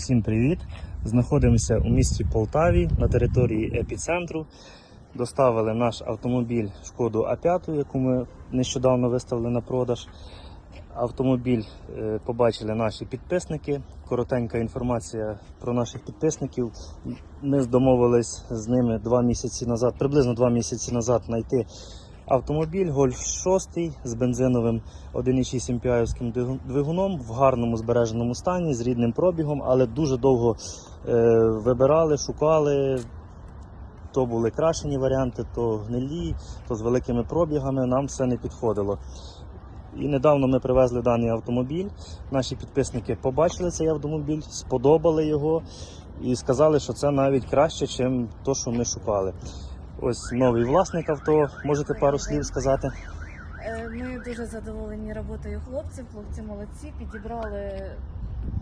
Всім привіт! Знаходимося у місті Полтаві на території епіцентру. Доставили наш автомобіль шкоду А5, яку ми нещодавно виставили на продаж. Автомобіль е, побачили наші підписники. Коротенька інформація про наших підписників. Ми домовились з ними два місяці назад, приблизно два місяці назад знайти автомобіль Golf 6 з бензиновим 1,6 MPI двигуном в гарному збереженому стані з рідним пробігом, але дуже довго е, вибирали, шукали. То були крашені варіанти, то гнилі, то з великими пробігами. Нам все не підходило. І недавно ми привезли даний автомобіль. Наші підписники побачили цей автомобіль, сподобали його і сказали, що це навіть краще, ніж то, що ми шукали. Ось новий власник авто. Можете пару слів сказати? Е, Ми дуже задоволені роботою хлопців. Хлопці молодці, підібрали,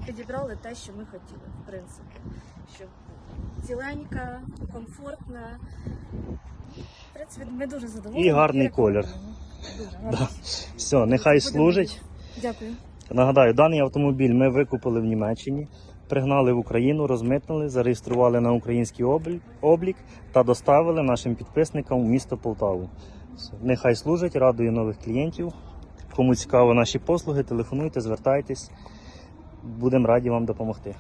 підібрали те, що ми хотіли, в принципі. Щоб ціленька, комфортна. В принципі, ми дуже задоволені. І гарний рекомендуємо. Дуже гарний. Все, нехай служить. Дякую. Нагадаю, даний автомобіль ми викупили в Німеччині, пригнали в Україну, розмитнили, зареєстрували на український облік, та доставили нашим підписникам у місто Полтаву. Нехай служить, радує нових клієнтів. Кому цікаво наші послуги, телефонуйте, звертайтесь. Будемо раді вам допомогти.